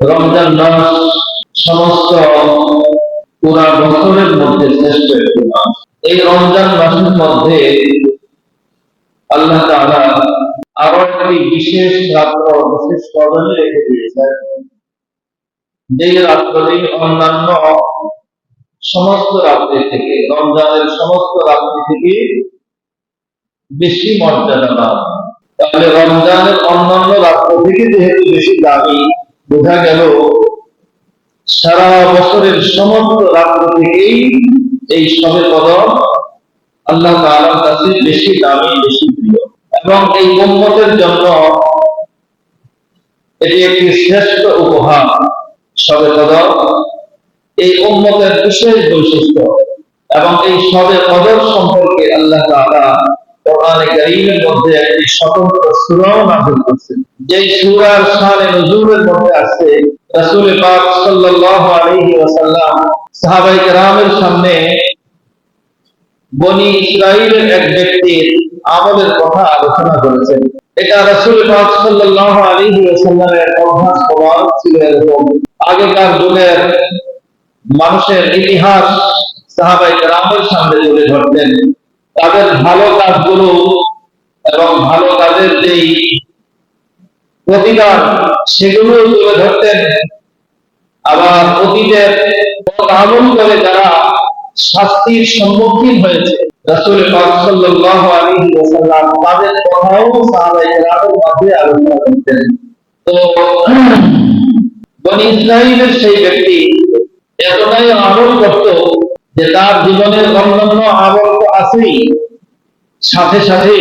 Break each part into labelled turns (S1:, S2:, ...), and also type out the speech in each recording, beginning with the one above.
S1: রমজান মাস সমস্ত পুরা বছরের মধ্যে শ্রেষ্ঠ একটি মাস এই রমজান মাসের মধ্যে আল্লাহ তাআলা আরও একটি বিশেষ রাত্র, বিশেষ কদমে রেখে দিয়েছেন। যেই রাত্রটি অন্যান্য সমস্ত রাত্রি থেকে, রমজানের সমস্ত রাত্রি থেকে বেশি মর্যাদাবান। তাহলে রমজানের অন্যান্য রাত্র থেকে যেহেতু বেশি দামি বোঝা গেল, সারা বছরের সমস্ত রাত্র থেকেই এই সবে কদম আল্লাহ তাআলার কাছে বেশি দামি, বেশি প্রিয়। এবং এই উম্মতের জন্য এটি একটি শ্রেষ্ঠ উপহার, সবে কদর এই উম্মতের বিশেষ বৈশিষ্ট্য এবং এই সবে কদর সম্পর্কে আল্লাহ তাআলা কারীমের মধ্যে একটি স্বতন্ত্র যেই শানে মধ্যে আছে পাক সাল্লাল্লাহু আলাইহি ওয়াসাল্লাম সাহাবায়ে কেরামের সামনে বনি ইসরাইলের এক ব্যক্তির আমলের কথা আলোচনা করেছেন। এটা রাসূল পাক সাল্লাল্লাহু আলাইহি ওয়াসাল্লামের অভ্যাস প্রমাণ ছিল আগেকার যুগের মানুষের ইতিহাস সাহাবাই কেরামের সামনে তুলে ধরতেন। তাদের ভালো কাজগুলো এবং ভালো কাজের যেই প্রতিকার সেগুলো তুলে ধরতেন। আবার অতীতের আমল করে যারা শাস্তির সম্মুখীন হয়েছে, রাসূল পাক সাল্লাল্লাহু আলাইহি ওয়াসাল্লাম তাদের কথাও সাহাবায়ে মাঝে আলোচনা করতেন। তো বনি সেই ব্যক্তি এতটাই আমল করত যে তার জীবনের অন্যান্য আমল তো আছেই, সাথে সাথে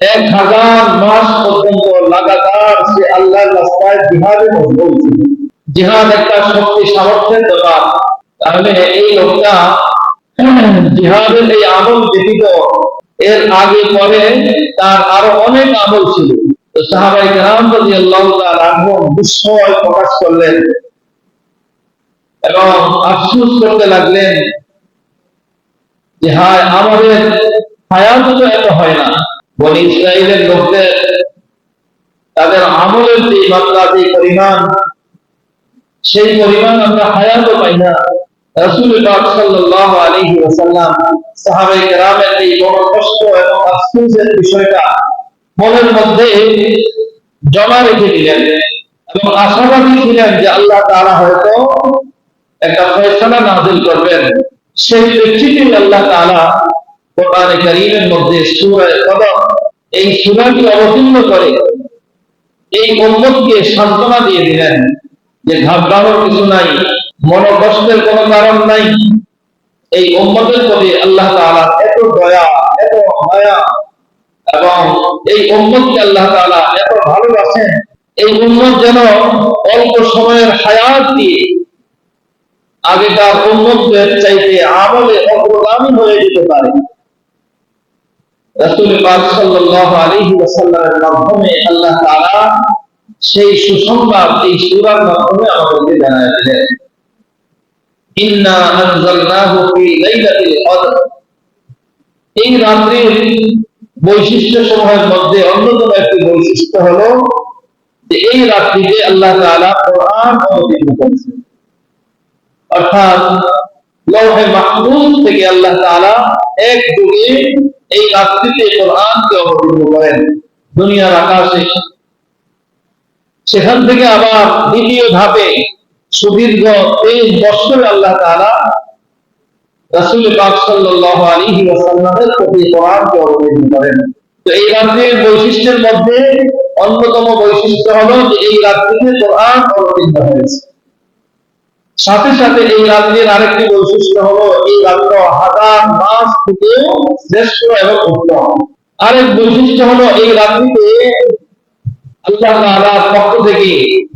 S1: এক হাজার মাস পর্যন্ত লাগাতার সে আল্লাহর রাস্তায় জিহাদে ছিল। জিহাদ একটা শক্তি সামর্থ্যের ব্যাপার। তাহলে এই লোকটা জিহাদের এই আমল ব্যতীত এর আগে পরে তার আরও অনেক আমল ছিল। সাহাবাই কেরাম তাআলা আনহুম বিস্ময় প্রকাশ করলেন এবং আফসোস করতে লাগলেন যে, হায়, আমাদের হায়াত তো এত হয় না। বনি ইসরায়েলের লোকদের, তাদের আমলের যে মাত্রা যে পরিমাণ, সেই পরিমাণ আমরা হায়াতও পাই না। রাসূল পাক সাল্লাল্লাহু আলাইহি ওয়াসাল্লাম সাহাবায়ে কেরামের এই বড় কষ্ট এবং আফসোসের বিষয়টা মনের মধ্যে জমা রেখে দিলেন এবং আশাবাদী ছিলেন যে আল্লাহ তাআলা হয়তো একটা ফয়সালা নাযিল করবেন। সেই প্রেক্ষিতে আল্লাহ তাআলা কোরআনে কারীমের মধ্যে সূরা কদম এই সূরাটি অবতীর্ণ করে এই উম্মতকে সান্ত্বনা দিয়ে দিলেন যে ঘাবড়ানোর কিছু নাই, মনোকষ্টের কোনো কারণ নাই। এই উম্মতের প্রতি আল্লাহ তাআলা এত দয়া, এত মায়া এবং এই উম্মতকে আল্লাহ তাআলা এত ভালোবাসেন, এই উম্মত যেন অল্প সময়ের হায়াত দিয়ে আগেকার উম্মতদের চাইতে আমলে অগ্রগামী হয়ে যেতে পারে। রাসূল পাক সাল্লাল্লাহু আলাইহি ওয়াসাল্লামের মাধ্যমে আল্লাহ তাআলা সেই সুসংবাদ, এই সূরার মাধ্যমে আমাদেরকে জানায় দিলেন। ইন্না আনজালনাহু ফি লাইলাতিল কদর। এই রাত্রির বৈশিষ্ট্য সমূহের মধ্যে অন্যতম একটি বৈশিষ্ট্য হলো যে এই রাত্রিতে আল্লাহ তাআলা কোরআন অবতীর্ণ করেছেন। অর্থাৎ লৌহে মাহফুজ থেকে আল্লাহ তাআলা এক এই রাত্রিতে কোরআনকে অবতীর্ণ করেন, দুনিয়ার আকাশে। সেখান থেকে আবার দ্বিতীয় ধাপে সুদীর্ঘ আল্লাহ তাআলা রাসূল পাক সাল্লাল্লাহু আলাইহি ওয়াসাল্লামের প্রতি কোরআনকে অবতীর্ণ করেন। তো এই রাত্রির বৈশিষ্ট্যের মধ্যে অন্যতম বৈশিষ্ট্য হলো যে এই রাত্রিতে কোরআন অবতীর্ণ হয়েছে। সাথে সাথে এই রাত্রির আরেকটি বৈশিষ্ট্য হলো এই রাত্র হাজার মাস থেকে শ্রেষ্ঠ এবং উত্তম। আরেক বৈশিষ্ট্য হলো এই রাত্রিতে আল্লাহ তাআলার পক্ষ থেকে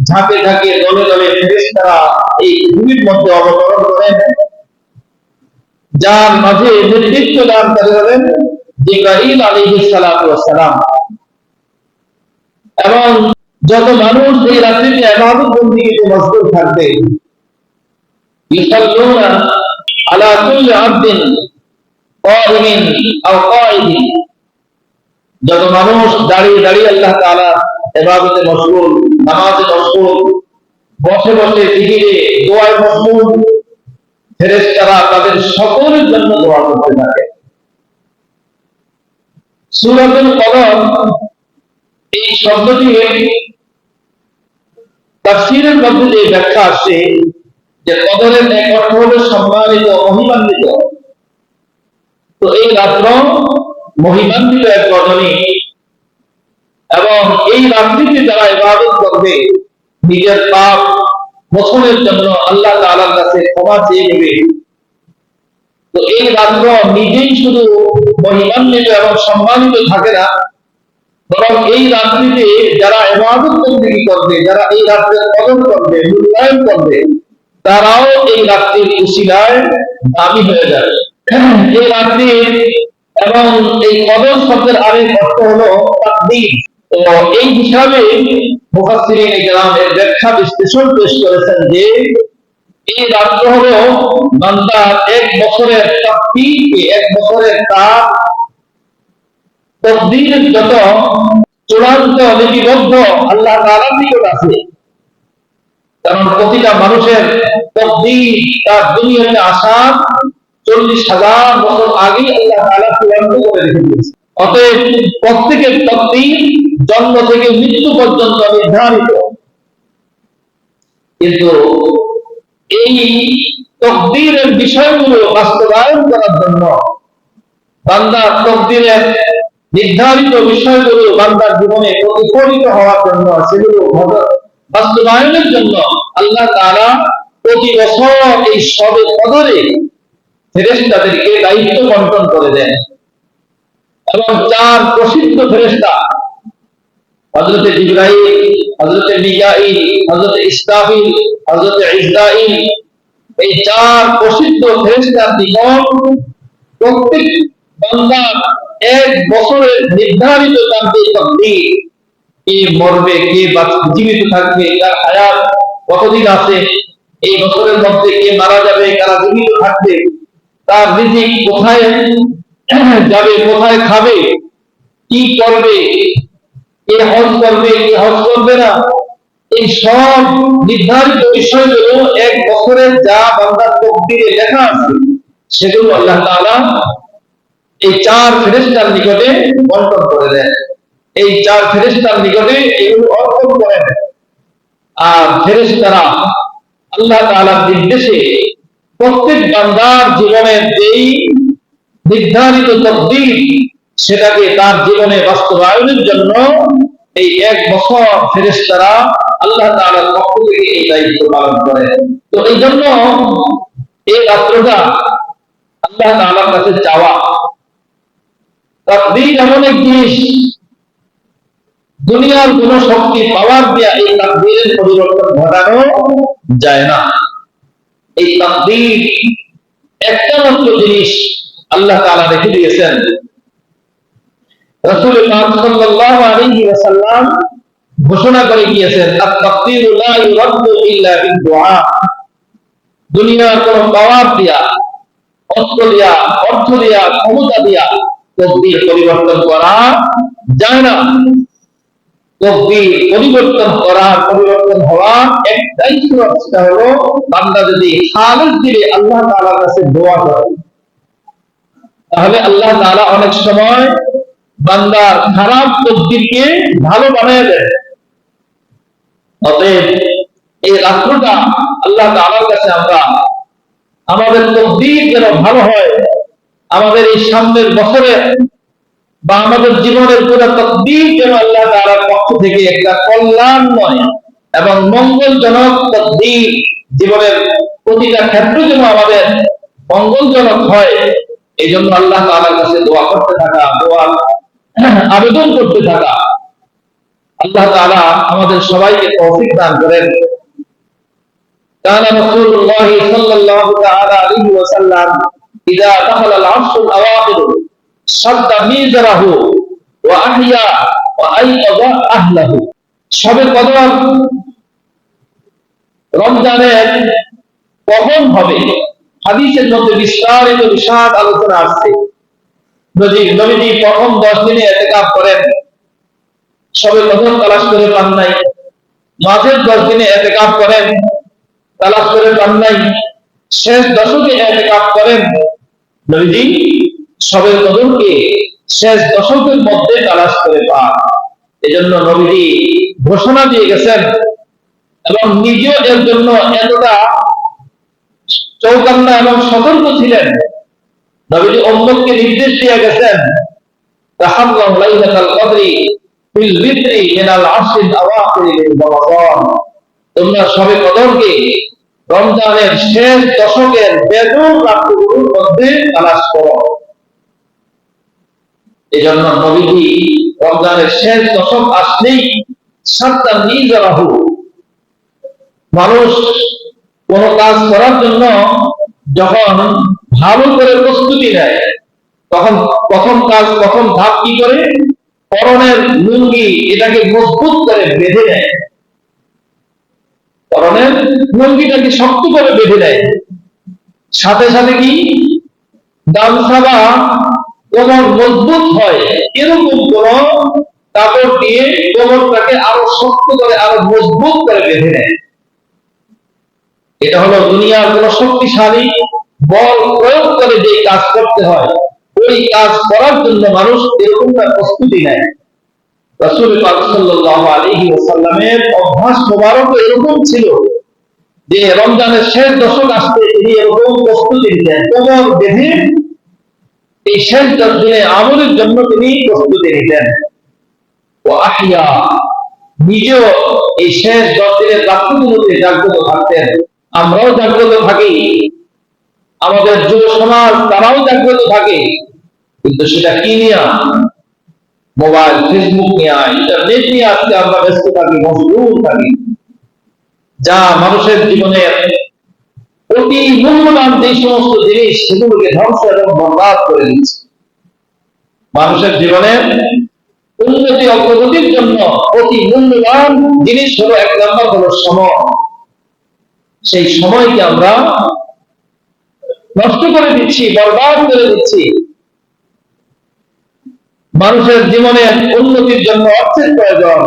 S1: ঝাঁকে ঝাঁকে দলে দলে ফেরেশতারা এই পৃথিবীর মধ্যে অবতরণ করেন। যার মাঝে নেতৃত্ব দানকারী হলেন জিব্রাইল সালাতু এবং যত মানুষ এই রাত্রিতে ইবাদত মশগুল থাকবে ইসাল্লুনা আলা কুল্লি আবদিন কাইমিন আও কাইদিন যত মানুষ দাঁড়িয়ে দাঁড়িয়ে আল্লাহ তাআলা ইবাদতে মশগুল, নামাজে মশগুল, বসে বসে জিকিরে, দোয়ায় মশগুল, ফেরেশতারা তাদের সকলের জন্য দোয়া করতে থাকে। সূরাতুল কদর, এই শব্দটি তাফসীরের মধ্যে যে ব্যাখ্যা আসছে যে কদরের এক অর্থ হলো সম্মানিত, মহিমান্বিত। তো এই রাত্র মহিমান্বিত এক রজনী এবং এই রাত্রিতে যারা ইবাদত করবে, নিজের পাপ মোচনের জন্য আল্লাহ তাআলার কাছে ক্ষমা চেয়ে নেবে। তো এই রাত্র নিজেই শুধু মহিমান্বিত এবং সম্মানিত থাকে না, বরং এই রাত্রিতে যারা ইবাদত করবে? যারা এই রাত্রে কদর করবে, মূল্যায়ন করবে তারাও এই রাত্রির উশিলায় দাবি হয়ে যাবে এই রাত্রি এবং এই কদর শব্দের আরেক অর্থ হলো তাকদীর। এই হিসাবে মুফাসসিরিন ইকরাম এর ব্যাখ্যা বিশ্লেষণ পেশ করেছেন যে, এই রাত্র হলো বান্দার এক বছরের তাকদীরকে, এক বছরের তাপ তকদীরের যত চূড়ান্ত লিপিবদ্ধ আল্লাহ তাআলার নিকট আছে কারণ প্রতিটা মানুষের তার দুনিয়াতে আসা চল্লিশ হাজার বছর আগেই আল্লাহ তাআলা চূড়ান্ত করে রেখে দিয়েছে। অতএব প্রত্যেকের তকদীর জন্ম থেকে মৃত্যু পর্যন্ত নির্ধারিত। কিন্তু এই তকদীরের বিষয়গুলো বাস্তবায়ন করার জন্য বান্দার তকদীরের নির্ধারিত বিষয়গুলো বান্দার জীবনে প্রতিফলিত হওয়ার জন্য সেগুলো বাস্তবায়নের জন্য আল্লাহ তাআলা প্রতি বছর এই সবে কদরে ফেরেশতাদেরকে দায়িত্ব বন্টন করে দেন। এবং চার প্রসিদ্ধ ফেরেশতা হযরতে জিবরাইল, হযরতে মিকাইল, হযরতে ইসরাফিল, হযরতে ইসরাইল এই চার প্রসিদ্ধ ফেরেশতার নিকট প্রত্যেক বান্দা এক বছরের নির্ধারিত তকদির কে মরবে, কে জীবিত থাকবে তার হায়াত কতদিন আছে, এই বছরের মধ্যে কে মারা যাবে, কারা জীবিত থাকবে, তার রিজিক কোথায় যাবে, কোথায় খাবে, কি করবে, কে হজ করবে, কে হজ করবে না, এই সব নির্ধারিত বিষয়গুলো এক বছরের যা বান্দার তকদিরে লেখা আছে, সেগুলো আল্লাহ তাআলা এই চার ফেরেশতার নিকটে বন্টন করে দেন। এই চার ফেরেশতার নিকটে এগুলো অর্পণ করেন। আর ফেরেশতারা আল্লাহ তাআলার নির্দেশে প্রত্যেক বান্দার জীবনের যেই নির্ধারিত তকদির, সেটাকে তার জীবনে বাস্তবায়নের জন্য এই এক বছর ফেরেশতারা আল্লাহ তাআলার পক্ষ থেকে এই দায়িত্ব পালন করে তো এই জন্য এই রাত্রটা আল্লাহ তাআলার কাছে চাওয়া। তাকদীর এমন এক জিনিস দুনিয়ার কোন শক্তি পাওয়ার দিয়া এই তাকদীরের পরিবর্তন ঘটানো যায় না। এই তাকদীর একটা মাত্র জিনিস আল্লাহ তাআলা রেখে দিয়েছেন। রাসূল সাল্লাল্লাহু আলাইহি ওয়াসাল্লাম ঘোষণা করে গিয়েছেন আত-তাকদীরু লা ইউরাদ্দু ইল্লা বিদ-দুআ। দুনিয়ার কোন পাওয়ার দিয়া, অস্ত্র দিয়া, অর্থ দিয়া, ক্ষমতা দিয়া তকদির পরিবর্তন করা যায় না। পরিবর্তন করা, পরিবর্তন হওয়া একটাই সেটা হলো বান্দা যদি খালেদ দিলে আল্লাহ কাছে দোয়া করে। তাহলে আল্লাহ তাআলা অনেক সময় বান্দার খারাপ তকদিরকে ভালো বানিয়ে দেয়। অতএব এই রাত্রটা আল্লাহ তাআলার কাছে আমরা আমাদের তকদির যেন ভালো হয়, আমাদের এই সামনের বছরে বা আমাদের জীবনের পুরো তকদির যেন আল্লাহ তাআলার পক্ষ থেকে একটা কল্যাণময় এবং মঙ্গলজনক তকদির জীবনের প্রতিটা ক্ষেত্র যেন আমাদের মঙ্গলজনক হয় এই জন্য আল্লাহ তাআলার কাছে দোয়া করতে থাকা দোয়া আবেদন করতে থাকা আল্লাহ তাআলা আমাদের সবাইকে তৌফিক দান করেন كان رسول الله صلى الله تعالى عليه وسلم إذا دخل العصر الأواخر রমজানের কখন হবে। হাদিসের মধ্যে বিস্তারিত বিশাল আলোচনা আসছে। নবীজি প্রথম দশ দিনে এতেকাপ করেন। সবে কদর তালাশ করে পান নাই। মাঝের দশ দিনে করেন। তালাশ করে পান নাই। শেষ দশকে এতেকাপ করেন। নবীজি সবের কদরকে শেষ দশকের মধ্যে তালাশ করে পান। এজন্য নবীজি ঘোষণা দিয়ে গেছেন এবং নিজেও এর জন্য এতটা চৌকান্না এবং সতর্ক ছিলেন। নবীজি উম্মতকে নির্দেশ দিয়ে গেছেন তোমরা সবে কদরকে রমজানের শেষ দশকের বেদন রাতগুলোর মধ্যে তালাশ করো। এই নবীজি রমজানের শেষ দশক আসলেই সাতটা নিজরাহু মানুষ কোন কাজ করার জন্য যখন ভালো করে প্রস্তুতি নেয়, তখন প্রথম কাজ, প্রথম ধাপ কি করে? পরনের লুঙ্গি এটাকে মজবুত করে বেঁধে নেয়। পরনের লুঙ্গিটাকে শক্ত করে বেঁধে দেয় সাথে সাথে কি? গামছা বা কোমর মজবুত হয়, এরকম কোন কাপড় দিয়ে কোমরটাকে আরও শক্ত করে, আরও মজবুত করে বেঁধে নেয়। এটা হলো দুনিয়ার কোন শক্তিশালী বল প্রয়োগ করে যে কাজ করতে হয়, ওই কাজ করার জন্য মানুষ এরকমটা প্রস্তুতি নেয়। রাসূল আলাইহি ওয়াসাল্লামের অভ্যাস মোবারক এরকম ছিল যে রমজানের শেষ দশক আসতে তিনি এরকম প্রস্তুতি কোমর বেঁধে এই শেষ দশ দিনে আমলের জন্য তিনি প্রস্তুতি নিতেন। ও আহিয়া নিজেও এই শেষ দশ দিনের রাত্রিগুলোতে জাগ্রত থাকতেন। আমরাও জাগ্রত থাকি। আমাদের যুব সমাজ, তারাও জাগ্রত থাকে। কিন্তু সেটা কি নিয়ে? মোবাইল, ফেসবুক নিয়ে, ইন্টারনেট নিয়ে আজকে আমরা ব্যস্ত থাকি মজবুর থাকি। যা মানুষের জীবনে অতি মূল্যবান যে সমস্ত জিনিস সেগুলোকে ধ্বংস এবং বরবাদ করে দিচ্ছে মানুষের জীবনে উন্নতি, অগ্রগতির জন্য অতি মূল্যবান জিনিস হলো এক নম্বর হলো সময়। সেই সময়কে আমরা নষ্ট করে দিচ্ছি, বরবাদ করে দিচ্ছি। মানুষের জীবনে উন্নতির জন্য অর্থের প্রয়োজন।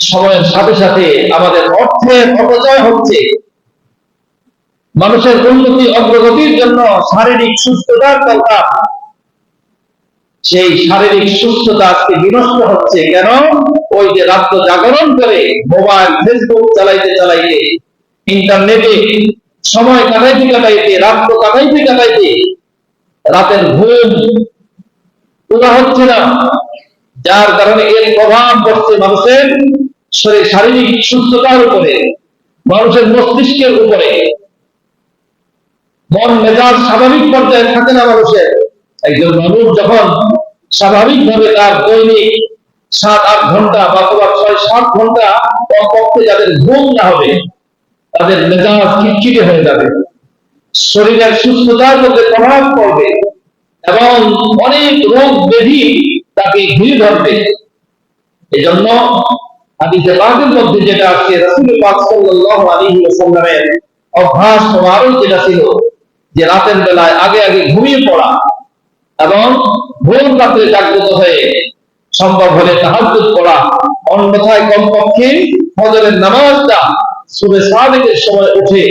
S1: সময়ের সাথে সাথে আমাদের অর্থের অপচয় হচ্ছে। মানুষের উন্নতি, অগ্রগতির জন্য শারীরিক সুস্থতার দরকার সেই শারীরিক সুস্থতা আজকে বিনষ্ট হচ্ছে কেন? ওই যে রাত্র জাগরণ করে মোবাইল, ফেসবুক চালাইতে চালাইতে, ইন্টারনেটে সময় কাটাইতে কাটাইতে, রাত্র কাটাইতে কাটাইতে, রাতের ঘুম পুরা হচ্ছে না। যার কারণে এর প্রভাব পড়ছে মানুষের শরীর শারীরিক সুস্থতার উপরে, মানুষের মস্তিষ্কের উপরে। মন, মেজাজ স্বাভাবিক পর্যায়ে থাকে না মানুষের। একজন মানুষ যখন স্বাভাবিকভাবে তার দৈনিক সাত, আট ঘণ্টা বা অথবা ছয়, সাত ঘণ্টা কমপক্ষে যাদের ঘুম না হবে, তাদের মেজাজ খিটখিটে হয়ে যাবে। শরীরের সুস্থতার মধ্যে প্রভাব পড়বে এবং অনেক রোগ ব্যাধি তাকে ঘিরে ধরবে। এই জন্য হাদিসে পাকের মধ্যে যেটা আছে, রাসূল পাক সাল্লাল্লাহু আলাইহি ওয়াসাল্লামের অভ্যাস মোবারক যেটা ছিল যে রাতের বেলায় আগে আগে ঘুমিয়ে পড়া এবং ভোর রাত্রে জাগ্রত হয়ে সম্ভব হলে তাহাজ্জুদ পড়া, অন্যথায় কমপক্ষে ফজরের নামাজটা সুবে সাদিকের সময় উঠে।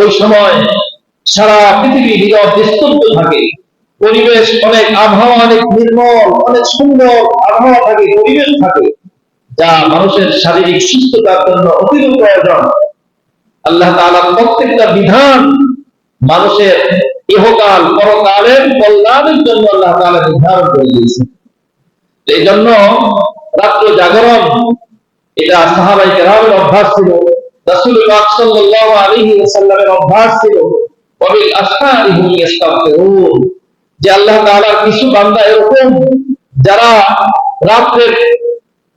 S1: ওই সময় সারা পৃথিবী নীরব নিস্তব্ধ থাকে। পরিবেশ অনেক আবহাওয়া, অনেক নির্মল, অনেক সুন্দর আবহাওয়া থাকে, পরিবেশ থাকে, যা মানুষের শারীরিক সুস্থতার জন্য অতীব প্রয়োজন। আল্লাহ তাআলা প্রত্যেকটা বিধান মানুষের ইহকাল, পরকালের কল্যাণের জন্য আল্লাহ তাআলা নির্ধারণ করে দিয়েছেন। এই জন্য রাত্র জাগরণ, এটা সাহাবাই কেরামের অভ্যাস ছিল। রাসূল পাক সাল্লাল্লাহু আলাইহি ওয়াসাল্লামের অভ্যাস ছিল হুম ইস্তাগফিরুন যে আল্লাহ তাআলার কিছু বান্দা এরকম, যারা রাত্রের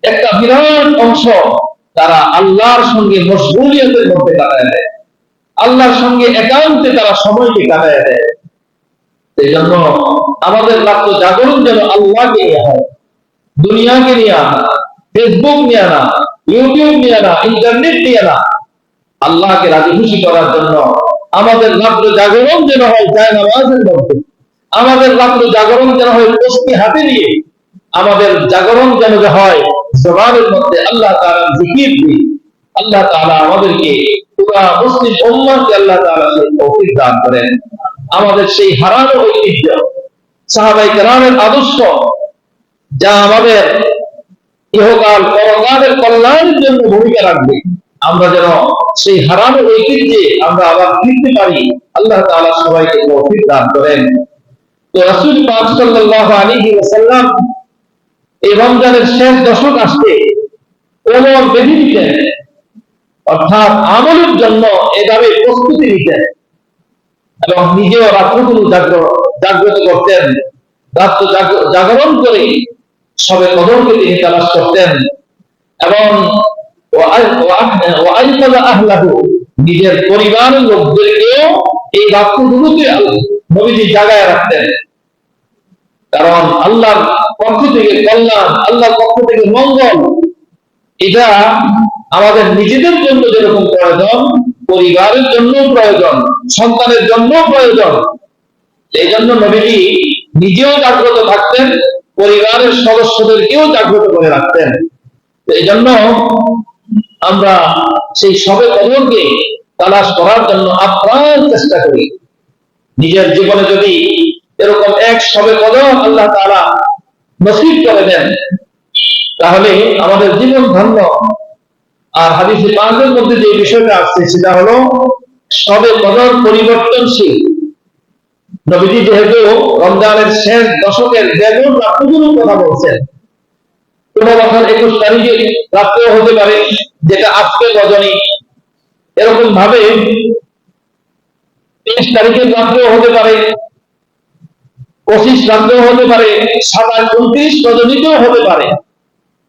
S1: একটা বিরাট অংশ তারা আল্লাহর সঙ্গে মশগুলিয়তের মধ্যে কাটায় দেয়। আল্লাহর সঙ্গে একান্তে তারা সময়কে কাটায় দেয়। এই জন্য আমাদের রাত্র জাগরণ যেন আল্লাহকে নিয়ে হয়, দুনিয়াকে নিয়ে আনা, ফেসবুক নিয়ে আনা, ইউটিউব নিয়ে আনা, ইন্টারনেট নিয়ে আনা, আল্লাহকে রাজি খুশি করার জন্য আমাদের রাত্র জাগরণ যেন হয় যায় নামাজের মধ্যে, আমাদের রাত্র জাগরণ যেন হয় তসবি হাতে নিয়ে, আমাদের জাগরণ যেন হয় জবানের মধ্যে আল্লাহ তাআলা জিকির দিই আল্লাহ তাআলা আমাদেরকে পুরা মুসলিম উম্মাহকে আল্লাহ তাআলা সেই তৌফিক দান করেন। আমাদের সেই হারানো ঐতিহ্য সাহাবাই কেরামের আদর্শ, যা আমাদের ইহকাল পরকালের কল্যাণের জন্য ভূমিকা রাখবে। আমরা যেন সেই হারানো ঐতিহ্যে আমরা আবার ফিরতে পারি, আল্লাহ তাআলা সবাইকে তৌফিক দান করেন। তো রাসূল পাক সাল্লাল্লাহু আলাইহি ওয়াসাল্লাম এই রমজানের শেষ দশক আসতে কোমর বেঁধে দিতেন অর্থাৎ আমলের জন্য এভাবে প্রস্তুতি নিতেন এবং নিজেও রাত্রগুলো জাগ্রত করতেন। রাত্র জাগরণ করে সবে কদরকে তিনি তালাশ করতেন। এবং নিজের পরিবারের লোকদেরকেও এই রাত্রগুলোতে নবীজি জাগায় রাখতেন। কারণ আল্লাহর পক্ষ থেকে কল্যাণ, আল্লাহর পক্ষ থেকে মঙ্গল, এটা আমাদের নিজেদের জন্য যেরকম প্রয়োজন, পরিবারের জন্য প্রয়োজন, সন্তানের জন্য প্রয়োজন। এই জন্য নবীজি নিজেও জাগ্রত থাকতেন, পরিবারের সদস্যদেরকেও জাগ্রত করে রাখতেন। এই জন্য আমরা সেই সবে কদরকে তালাশ করার জন্য আপ্রাণ চেষ্টা করি। নিজের জীবনে যদি এরকম এক সবে কদর আল্লাহ তাআলা নসিব করে দেন, তাহলে আমাদের জীবন ধন্য। আর হাদিসে পাঁচের মধ্যে যে বিষয়টা আসছে, সেটা হলো, সবে কদর পরিবর্তনশীল। নবীজি যেহেতু রমজানের শেষ দশকের বেগুন রাত্রগুলোর কথা বলছেন, কোন বছর একুশ তারিখে রাত্রেও হতে পারে, যেটা আজকে রজনী। এরকম ভাবে তেইশ তারিখের রাত্রেও হতে পারে পঁচিশ রাত্রেও হতে পারে, সাতাশ, উনত্রিশ রজনীতেও হতে পারে।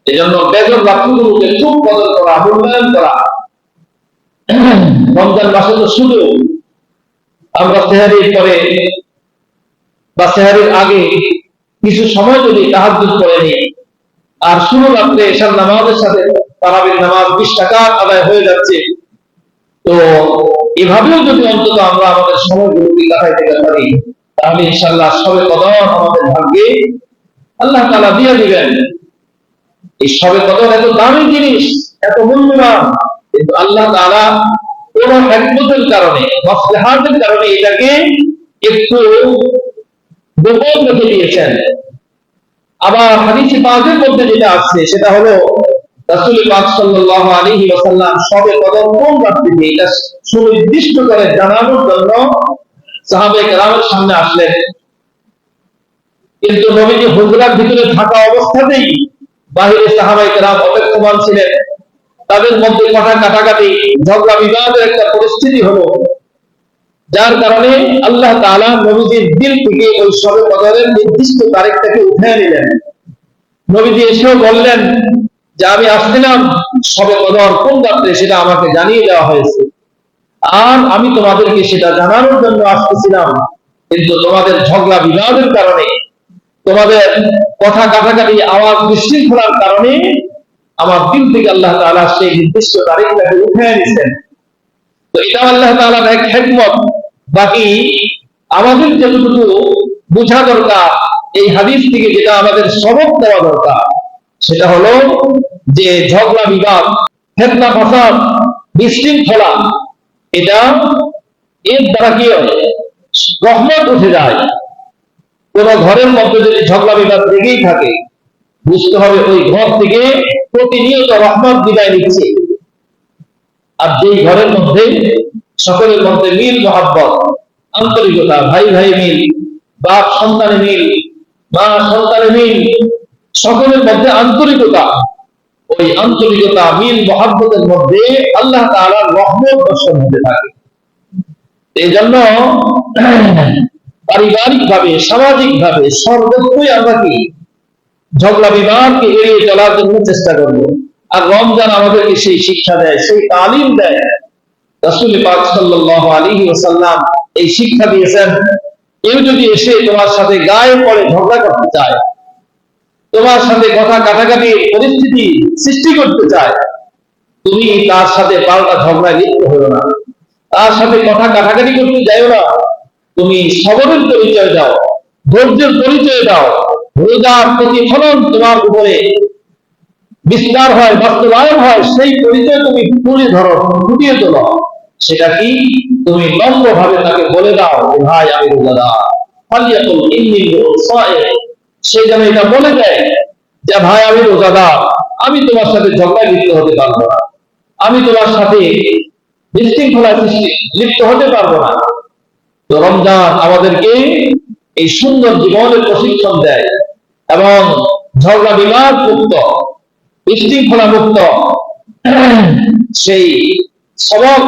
S1: এই জন্য বেজর রাত্রিগুলোকে খুব কদর করা, মূল্যায়ন করা। রমজান মাসে তো শুধু আমরা সেহারির পরে বা সেহারির আগে কিছু সময় যদি তাহাজ্জুদ করে নিই, আর শুরু রাত্রে এসার নামাজের সাথে তারাবির নামাজ বিশ টাকা আদায় হয়ে যাচ্ছে, তো এভাবেও যদি অন্তত আমরা আমাদের সময় সময়গুলোকে কাটাইতে পারি তাহলে ইনশাল্লাহ সবে কদর আমাদের ভাগ্যে আল্লাহ তাআলা দিয়ে দিবেন। এই সবে কদর এত দামি জিনিস, এত মূল্যবান, কিন্তু আল্লাহ তাআলা কোন কারণে, মসলাহাতের কারণে এটাকে একটু গোপন রেখে দিয়েছেন। আবার হাদিসে মধ্যে যেটা আছে, সেটা হলো পাক সবে কদর কোন রাত্রিতে এটা সুনির্দিষ্ট করে জানানোর জন্য সাহাবে কেরামের সামনে আসলেন কিন্তু নবীজি হুজরার ভিতরে থাকা অবস্থাতেই বাহিরে সাহাবাই কেরাম অপেক্ষমান ছিলেন। তাদের মধ্যে কথা কাটাকাটি, ঝগড়া বিবাদের একটা পরিস্থিতি হলো, যার কারণে আল্লাহ তাআলা নবীজির দিল থেকে ওই সবে নির্দিষ্ট তারিখটাকে উঠে নিলেন। নবীজি এসেও বললেন যে, আমি আসছিলাম সবে কদর কোন রাত্রে সেটা আমাকে জানিয়ে দেওয়া হয়েছে। আর আমি তোমাদেরকে সেটা জানানোর জন্য আসতেছিলাম। কিন্তু তোমাদের ঝগড়া বিবাদের কারণে, তোমাদের কথা কাটাকাটি, আওয়াজ বিশৃঙ্খলার কারণে আমার দিল থেকে আল্লাহ তাআলা সেই নির্দিষ্ট তারিখটাকে উঠে নিছেন তো এটা আল্লাহ তাআলার এক হেকমত। বাকি আমাদের যতটুকু বোঝা দরকার, এই হাদিস থেকে যেটা আমাদের সবক দেওয়া দরকার, সেটা হলো যে ঝগড়া বিবাদ ফেতনা ফাসাদ বিশৃঙ্খলা এটা এর দ্বারা কি হয়? রহমত উঠে যায়। কোন ঘরের মধ্যে যদি ঝগড়া বিবাদ লেগেই থাকে, বুঝতে হবে ওই ঘর থেকে প্রতিনিয়ত রহমত বিদায় নিচ্ছে। আর যেই ঘরের মধ্যে সকলের মধ্যে মিল, মহাব্বত, আন্তরিকতা, ভাই ভাই মিল, বাপ সন্তানে মিল, মা সন্তানে মিল, সকলের মধ্যে আন্তরিকতা ওই আন্তরিকতা, মিল, মহাব্বতের মধ্যে আল্লাহ তাআলার রহমত দর্শন হতে থাকে। এই জন্য পারিবারিক ভাবে সামাজিক ভাবে সর্বত্রই আমরা কি? ঝগড়া, বিবাদকে এড়িয়ে চলার জন্য চেষ্টা করব। আর রমজান আমাদেরকে সেই শিক্ষা দেয়, সেই তালিম দেয়। রাসূল পাক সাল্লাল্লাহু আলাইহি ওয়াসাল্লাম এই শিক্ষা দিয়েছেন, কেউ যদি এসে তোমার সাথে গায়ে পড়ে ঝগড়া করতে চায় তোমার সাথে কথা কাটাকাটি পরিস্থিতি সৃষ্টি করতে চায়, তুমি তার সাথে পাল্টা ঝগড়ায় লিপ্ত হলো না। তার সাথে কথা কাটাকাটি করতে যাইও না। তুমি সবরের পরিচয় দাও, ধৈর্যের পরিচয় দাও, রোজার প্রতিফলন তোমার উপরে। বিস্তার হয়, বাস্তবায়ন হয়, সেই পরিচয় তুমি তুলে ধরো, ফুটিয়ে তোলো। সেটা কি? তুমি নম্র ভাবে তাকে বলে দাও ভাই, আমি রোজাদার। ফালিয়াকুল ইন্নী সাইম সে যেন এটা বলে দেয় যে, ভাই, আমি রোজাদার। আমি তোমার সাথে ঝগড়া লিপ্ত হতে পারব না। আমি তোমার সাথে বিশৃঙ্খলা লিপ্ত হতে পারব না। তো রমজান আমাদেরকে এই সুন্দর জীবনের প্রশিক্ষণ দেয় এবং ঝগড়া বিবাদ মুক্ত, বিশৃঙ্খলা মুক্ত সেই সবক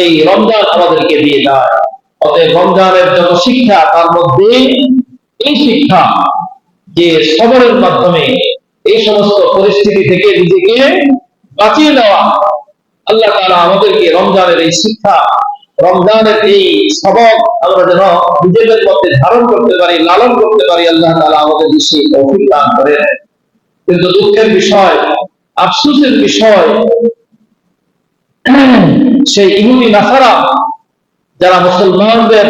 S1: এই রমজান আমাদেরকে দিয়ে দেয়। অতএব রমজানের যত শিক্ষা তার মধ্যে এই শিক্ষা যে সবরের মাধ্যমে এই সমস্ত পরিস্থিতি থেকে নিজেকে বাঁচিয়ে নেওয়া, আল্লাহ তাআলা আমাদেরকে রমজানের এই শিক্ষা, রমজানের এই সবক আমরা যেন নিজেদের মধ্যে ধারণ করতে পারি, লালন করতে পারি, আল্লাহ তাআলা আমাদের বেশি তৌফিক দান করেন। কিন্তু দুঃখের বিষয়, আফসোসের বিষয়, সেই ইহুদি নাসারা, যারা মুসলমানদের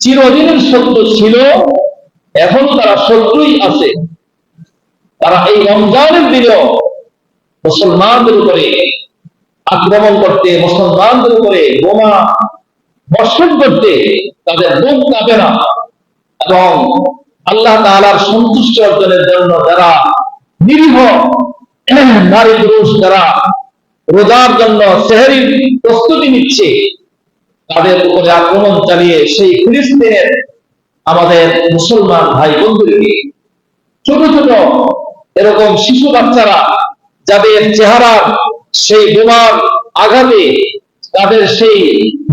S1: চিরদিনের শত্রু ছিল, এখনও তারা শত্রুই আছে। তারা এই রমজানের দিনেও মুসলমানদের উপরে আক্রমণ করতে, মুসলমানদের উপরে বোমা বর্ষণ করতে তাদের বুক কাঁপে না। এবং আল্লাহ তাআলার সন্তুষ্ট অর্জনের জন্য যারা নিরীহ নারী পুরুষ যারা রোজার জন্য সেহরির প্রস্তুতি নিচ্ছে তাদের উপরে আক্রমণ চালিয়ে সেই ফিলিস্তিনের আমাদের মুসলমান ভাই বন্ধুদেরকে ছোট ছোট এরকম শিশু বাচ্চারা যাদের চেহারা সেই বোমার আঘাতে, তাদের সেই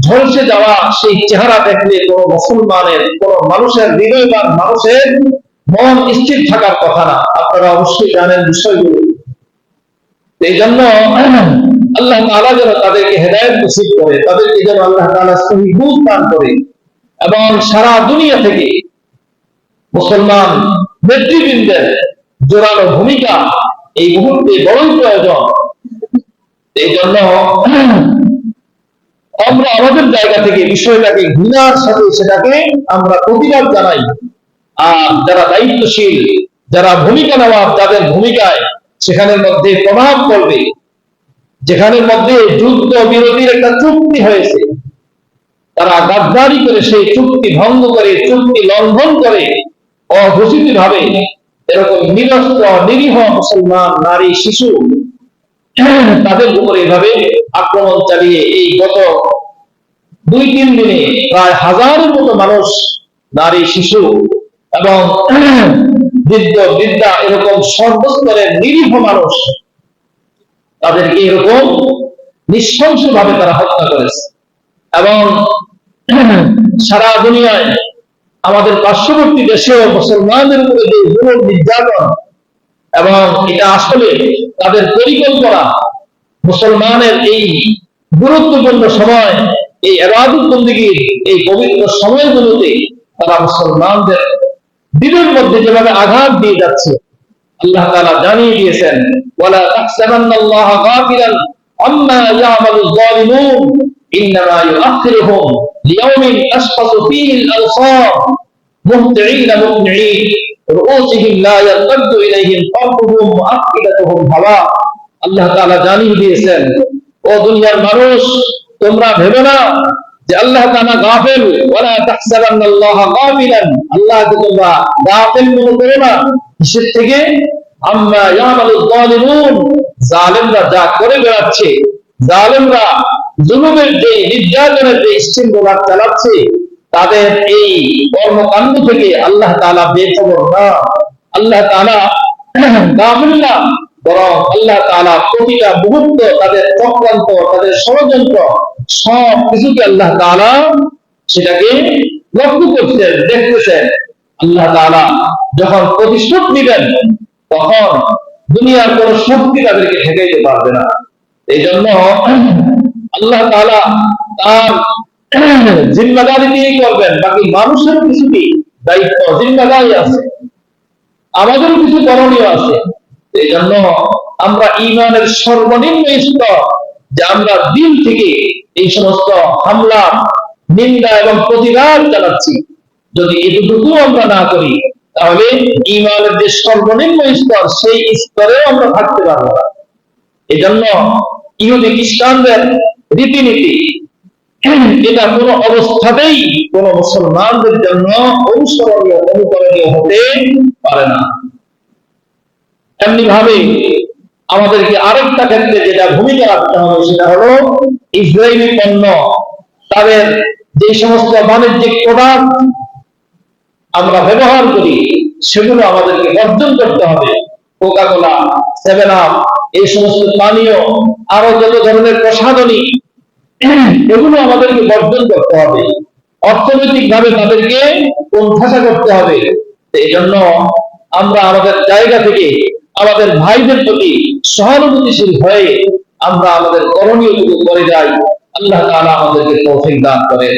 S1: ঝলসে যাওয়া সেই চেহারা দেখলে কোন মুসলমানের, কোন মানুষের, হৃদয়বান মানুষের মন স্থির থাকার কথা না। আপনারা অবশ্যই জানেন বিষয়গুলো। এই জন্য আল্লাহ তাআলা যেন তাদেরকে হেদায়ত নসিব করে, তাদেরকে যেন আল্লাহ তাআলা সহি দান করে এবং সারা দুনিয়া থেকে মুসলমান নেতৃবৃন্দের জোরালো ভূমিকা এই মুহূর্তে বড়ই প্রয়োজন। এই জন্য আমরা আমাদের জায়গা থেকে বিষয়টাকে ঘৃণার সাথে সেটাকে আমরা প্রতিবাদ জানাই। আর যারা দায়িত্বশীল, যারা ভূমিকা নেওয়ার তাদের ভূমিকায় সেখানের মধ্যে প্রভাব পড়বে। যেখানের মধ্যে যুদ্ধ বিরোধীর একটা চুক্তি হয়েছে, তারা গাদ্দারি করে সেই চুক্তি ভঙ্গ করে, চুক্তি লঙ্ঘন করে অঘোষিত ভাবে এরকম নিরস্ত্র, নিরীহ মুসলমান, নারী, শিশু, তাদের উপরে এভাবে আক্রমণ চালিয়ে এই গত দুই, তিন দিনে প্রায় হাজারের মতো মানুষ, নারী, শিশু এবং বৃদ্ধ, বৃদ্ধা এরকম সর্বস্তরের নিরীহ মানুষ তাদেরকে এরকম নৃশংস ভাবে তারা হত্যা করেছে। এবং সারা দুনিয়ায় আমাদের পার্শ্ববর্তী দেশেও মুসলমানদের উপরে যে জুলুম নির্যাতন এবং এটা আসলে তাদের পরিকল্পনা, মুসলমানের এই গুরুত্বপূর্ণ সময়, এই এবাদত বন্দীগীর এই পবিত্র সময়গুলোতে তারা মুসলমানদের দিনের মধ্যে যেভাবে আঘাত দিয়ে যাচ্ছে আল্লাহ তাআলা জানিয়ে দিয়েছেন, ওয়ালা তাহসাবান্নাল্লাহা গাফিলান আম্মা ইয়ামালুয যালিমুন, ইন্নামা ইউআখিরুহুম লিয়াউমিন তাশখাসু ফীহি আল-আবসার মুহতিঈনা মুকনিঈন রুউসিহিম লা ইয়ারতাদ্দু ইলাইহিম তারফুহুম ওয়া আফইদাতুহুম হাওয়া। আল্লাহ তাআলা জানিয়ে দিয়েছেন, ও দুনিয়ার মানুষ, তোমরা ভেবে না যে আল্লাহ তাআলা গাফিল, ওয়ালা তাহসাবান্নাল্লাহা গাফিলান। আল্লাহকে তোমরা গাফিল মনে করো না, কিসের থেকে? আম্মা ইয়ামালুয যালিমুন। জালেমরা যা করে বেড়াচ্ছে, জালেমরা জুলুমের যে নির্যাতনের যে শৃঙ্খলা চালাচ্ছে, তাদের এই কর্মকাণ্ড থেকে আল্লাহ তাআলা বেখবর না। আল্লাহ তাআলা গাফিল না। বরং আল্লাহ তাআলা প্রতিটা মুহূর্ত তাদের চক্রান্ত, তাদের ষড়যন্ত্র সব কিছুকে আল্লাহ তাআলা সেটাকে লক্ষ্য করছেন, দেখতেছেন। আল্লাহ তাআলা যখন প্রতিশোধ নিবেন, তখন দুনিয়ার কোন শক্তি তাদেরকে ঠেকাইতে পারবে না। এই জন্য আল্লাহ তাআলা তার জিম্মাদারি দিয়েই করবেন, বাকি মানুষের কিছু কি দায়িত্ব, জিম্মাদারি আছে। আমাদের কিছু করণীয় আছে। এই জন্য আমরা ইমানের সর্বনিম্ন স্তর যে আমরা দিন থেকে এই সমস্ত হামলা, নিন্দা এবং প্রতিবাদ চালাচ্ছি যদি এটুকু আমরা না করি, তাহলে ইমানের যে সর্বনিম্ন স্তর সেই স্তরেও আমরা থাকতে পারব না। এজন্য ইহুদি খ্রিস্টানদের রীতিনীতি, এটা কোনো অবস্থাতেই কোন মুসলমানদের জন্য অনুসরণীয়, অনুকরণীয় হতে পারে না। এমনি ভাবে আমাদেরকে আরেকটা ক্ষেত্রে যেটা ভূমিকা রাখতে হবে সেটা হলো ইসরায়েলি পণ্য, তাদের যে সমস্ত বাণিজ্যিক প্রোডাক্ট আমরা ব্যবহার করি, সেগুলো আমাদেরকে বর্জন করতে হবে। কোকা কোলা সেভেন আপ, এই সমস্ত পানীয় আরও যত ধরনের প্রসাধনী, এগুলো আমাদেরকে বর্জন করতে হবে। অর্থনৈতিক ভাবে তাদেরকে কোণঠাসা করতে হবে। এই জন্য আমরা আমাদের জায়গা থেকে আমাদের ভাইদের প্রতি সহানুভূতিশীল হয়ে আমরা আমাদের করণীয় করে যাই, আল্লাহ তালা আমাদেরকে তৌফিক দান করেন।